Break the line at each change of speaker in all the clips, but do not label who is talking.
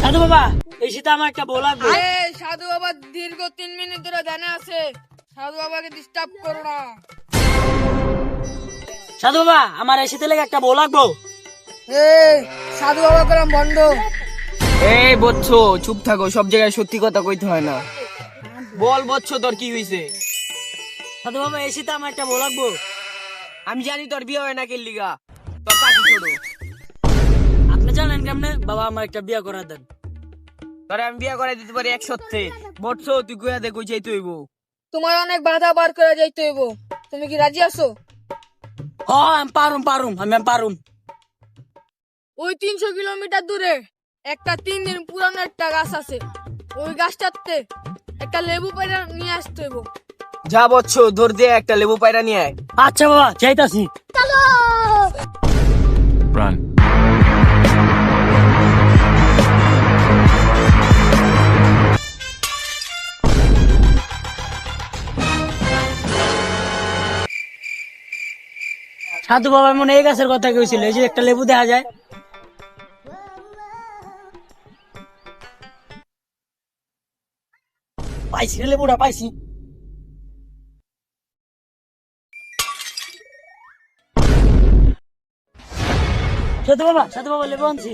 সাধু বাবা এই শীতে আমার একটা বউ লাগবে।
সাধু বাবা দীর্ঘ তিন মিনিট ধরে ধ্যানে আছে। সাধু বাবাকে ডিস্টার্ব করো না।
সাধু বাবা আমার এই শীতে লেগে একটা বউ লাগবো।
এই সাধু বাবা করাম বন্ধ
এই বচ্চ চুপ থাকো সব জায়গায় সত্যি কথা কইতে হয় না। বল বচ্চ তোর কি হইছে?
সাধু বাবা এই শীতে আমার একটা বউ লাগবো।
আমি জানি তোর বিয়ে হয় না কে লিগা। তোর পাখি
জানেন কেমনে বাবা আমার একটা বিয়ে করার দেন।
তোরে আমি বিয়ে করে দিতে পারি এক সত্যি বচ্চ তুই দে কই যাইতে হইব।
তোমার অনেক বাধা বার করে যাইতে হইব। তুমি কি রাজি আছো?
হ আমি পারুম পারুম আমি পারুম।
ওই তিনশো কিলোমিটার দূরে একটা তিন দিন পুরানো একটা গাছ আছে। ওই গাছটাতে একটা লেবু পেড়ে নিয়ে আসতে হইব।
যা বচ্চ ধর দিয়ে একটা লেবু পায়রা নিয়ে আয়।
আচ্ছা বাবা চাইতাছি
Run.
সাধু বাবা মনে এই গাছের কথা কইছিল, এই যে একটা লেবু দেখা যায়। পাইছি রে লেবুটা, পাইছি। সাধু বাবা সাধু বাবা লেবু আনছি।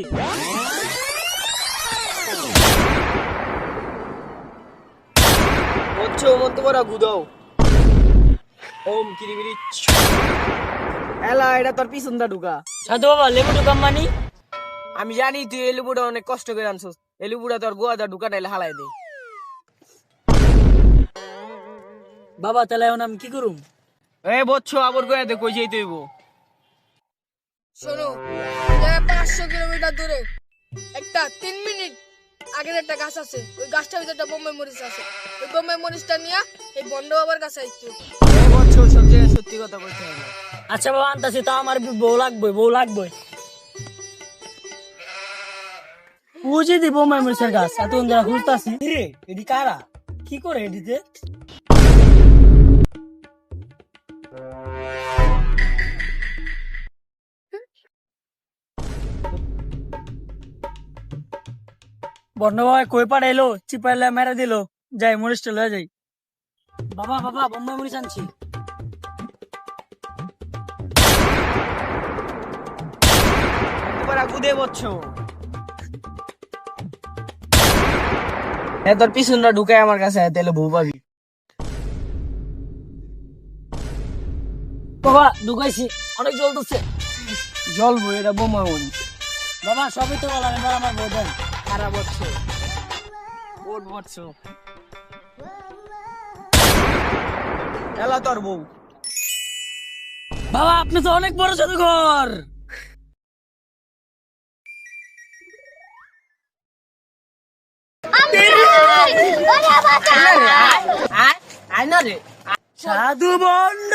বচ্চ মন্ত বড় গুদাও। ওম কিরিবিরি এলা এটা তোর ঢুকা।
সাধু বাবা লেবু ঢুকাম মানি?
আমি জানি তুই এই লেবুটা অনেক কষ্ট করে আনছস। এই লেবুটা তোর গোয়াটা ঢুকা টাইলে হালাই দে।
বাবা তাহলে এখন আমি কি করুম?
এ বচ্চ আবার গোয়া দে কই যাইতে হইব?
শোনো যে পাঁচশো কিলোমিটার দূরে একটা তিন মিনিট আগের একটা গাছ আছে। ওই গাছটার ভিতরে একটা বোম্বাই মরিচ আছে। ওই বোম্বাই মরিচটা নিয়ে এই বন্ড বাবার কাছে আইতে হবে।
এ বচ্চ সব জায়গায় সত্যি কথা হয় না
আচ্ছা বাবা, আনতাছি, তা আমার বউ লাগবে বউ লাগবে। বুঝে দিব মাইমুসের গাছ এত যারা খুঁজতাছি। রে এডি কারা? কি করে বন্ধ বাবা কই পাঠাইলো চিপাইলে মেরে দিল। যাই মরিচটা লয়ে যাই। বাবা বাবা, বোম্বাই মরিচ আনছি।
তোর পিছনটা ঢুকায় আমার কাছে আয়, তাহলে বউ পাবি।
বাবা ঢুকাইছি। অনেক জ্বলতেছে
এটা বোমা
বাবা সবই তো বললাম এবার আমার বউ দেন।
খারাপ বচ্চ ওট এলা তোর বউ।
বাবা আপনি তো অনেক বড় জাদুঘর
আয় না রে
সাধু বন্ড